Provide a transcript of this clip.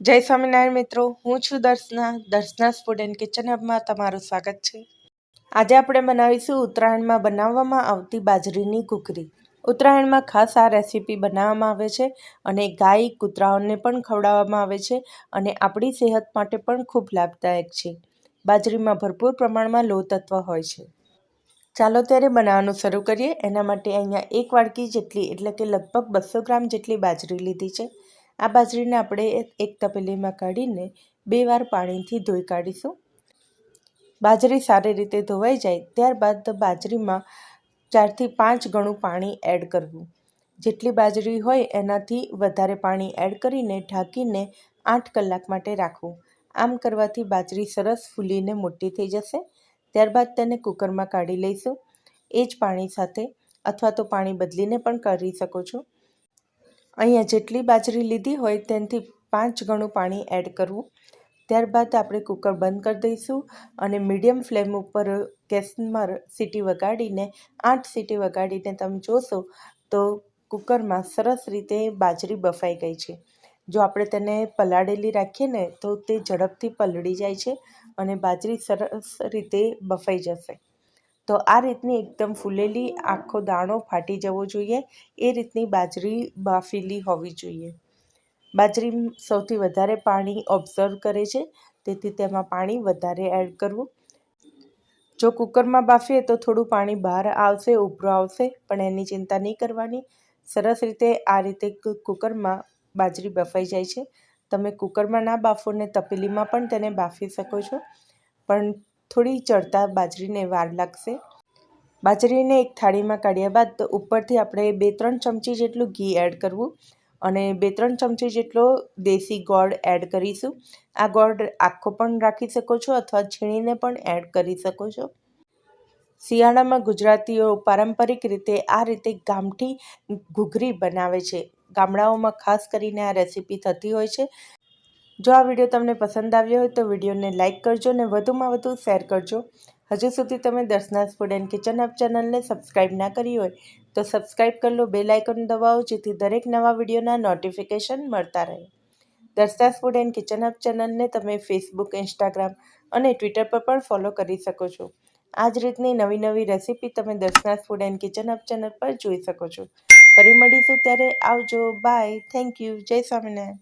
જય સ્વામિનારાયણ મિત્રો, હું છું Darshana Darshana food and kitchen હબમાં તમારું સ્વાગત છે. આજે આપણે બનાવીશું ઉત્તરાયણમાં બનાવવામાં આવતી બાજરીની કુકરી. ઉત્તરાયણમાં ખાસ આ રેસીપી બનાવવામાં આવે છે અને ગાય કૂતરાઓને પણ ખવડાવવામાં આવે છે અને આપણી સેહત માટે પણ ખૂબ લાભદાયક છે. બાજરીમાં ભરપૂર પ્રમાણમાં લો તત્વ હોય છે. ચાલો ત્યારે બનાવવાનું શરૂ કરીએ. એના માટે અહીંયા એક વાડકી જેટલી, એટલે કે લગભગ બસો ગ્રામ જેટલી બાજરી લીધી છે. આ બાજરીને આપણે એક તપેલીમાં કાઢીને બે વાર પાણીથી ધોઈ કાઢીશું. બાજરી સારી રીતે ધોવાઈ જાય ત્યારબાદ બાજરીમાં ચારથી પાંચ ગણું પાણી એડ કરવું. જેટલી બાજરી હોય એનાથી વધારે પાણી એડ કરીને ઢાંકીને આઠ કલાક માટે રાખવું. આમ કરવાથી બાજરી સરસ ફૂલીને મોટી થઈ જશે. ત્યારબાદ તેને કુકરમાં કાઢી લઈશું. એ જ પાણી સાથે અથવા તો પાણી બદલીને પણ કરી શકો છો. અહીંયા જેટલી બાજરી લીધી હોય તેનાથી પાંચ ગણું પાણી એડ કરવું. ત્યારબાદ આપણે કુકર બંધ કરી દઈશું અને મીડિયમ ફ્લેમ ઉપર ગેસમાં સીટી વગાડીને, આઠ સીટી વગાડીને તમે જોશો તો કુકરમાં સરસ રીતે બાજરી બફાઈ ગઈ છે. જો આપણે તેને પલાળેલી રાખીએ ને તો તે ઝડપથી પલળી જાય છે અને બાજરી સરસ રીતે બફાઈ જશે. તો આ રીતની એકદમ ફૂલેલી આખો દાણો ફાટી જવો જોઈએ. એ રીતની બાજરી બાફેલી હોવી જોઈએ. બાજરી સૌથી વધારે પાણી ઓબ્ઝર્વ કરે છે, તેથી તેમાં પાણી વધારે એડ કરવું. જો કુકરમાં બાફીએ તો થોડું પાણી બહાર આવશે, ઉભરો આવશે, પણ એની ચિંતા નહીં કરવાની. સરસ રીતે આ રીતે કુકરમાં બાજરી બફાઈ જાય છે. તમે કુકરમાં ના બાફો ને તપેલીમાં પણ તેને બાફી શકો છો. પણ થોડી ચડતા બાજરીને વાર લાગશે. બાજરીને એક થાળીમાં કાઢ્યા બાદ ઉપરથી આપણે બે ત્રણ ચમચી જેટલું ઘી એડ કરવું અને બે ત્રણ ચમચી જેટલો દેશી ગોળ એડ કરીશું. આ ગોળ આખો પણ રાખી શકો છો અથવા છીણીને પણ એડ કરી શકો છો. શિયાળામાં ગુજરાતીઓ પારંપરિક રીતે આ રીતે ગામઠી ઘૂઘરી બનાવે છે. ગામડાઓમાં ખાસ કરીને આ રેસીપી થતી હોય છે. જો આ વીડિયો તમને પસંદ આવ્યો હોય તો વિડીયોને લાઇક કરજો અને વધુમાં વધુ શેર કરજો. હજુ સુધી તમે Darshana's food and kitchen hub ચેનલને સબસ્ક્રાઈબ ના કરી હોય તો સબસ્ક્રાઈબ કરી લો બે લાઇકન દબાવો, જેથી દરેક નવા વિડીયોના નોટિફિકેશન મળતા રહે. Darshana's food and kitchen hub ચેનલને તમે ફેસબુક, ઇન્સ્ટાગ્રામ અને ટ્વિટર પર પણ ફોલો કરી શકો છો. આ જ રીતની નવી નવી રેસીપી તમે Darshana's food and kitchen hub channel પર જોઈ શકો છો. ફરી મળીશું ત્યારે. આવજો. બાય. Thank you. જય સ્વામિનારાયણ.